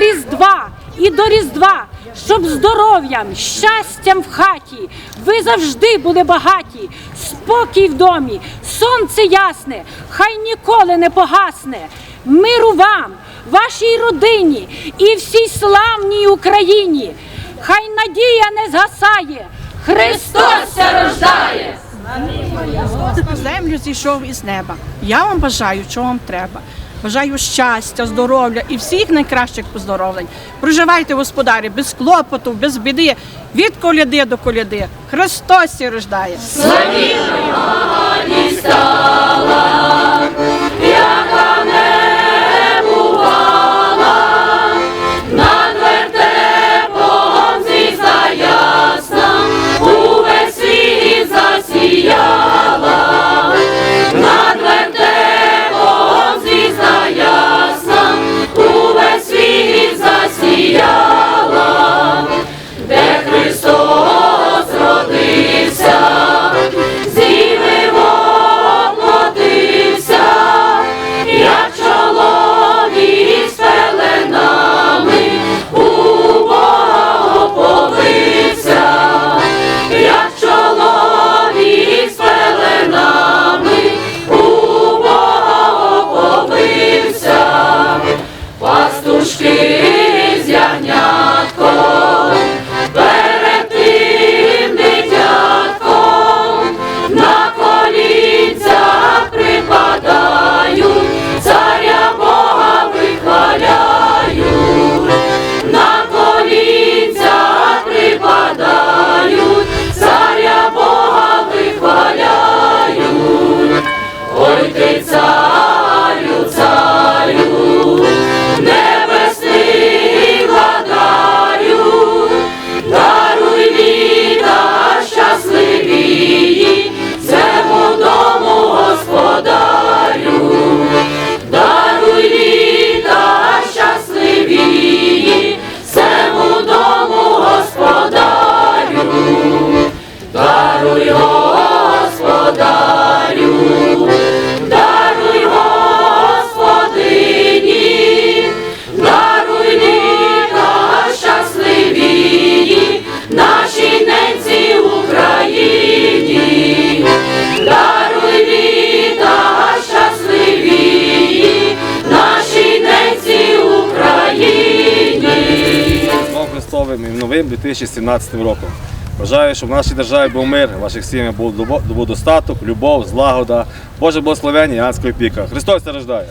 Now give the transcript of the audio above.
Різдва, і до Різдва, щоб здоров'ям, щастям в хаті, ви завжди були багаті, спокій в домі, сонце ясне, хай ніколи не погасне. Миру вам, вашій родині і всій славній Україні. Хай надія не згасає. Христос рождає! землю зійшов із неба. Я вам бажаю, що вам треба. Бажаю щастя, здоров'я і всіх найкращих поздоровлень. Проживайте, господарі, без клопоту, без біди, від коляди до коляди. Христос і рождає. Нашій Різдвом і новим 2017 роком. Бажаю, щоб в нашій державі був мир, в ваших сім'ях був, достаток, любов, злагода, Боже благословення і ангельська опіка. Христос рождає!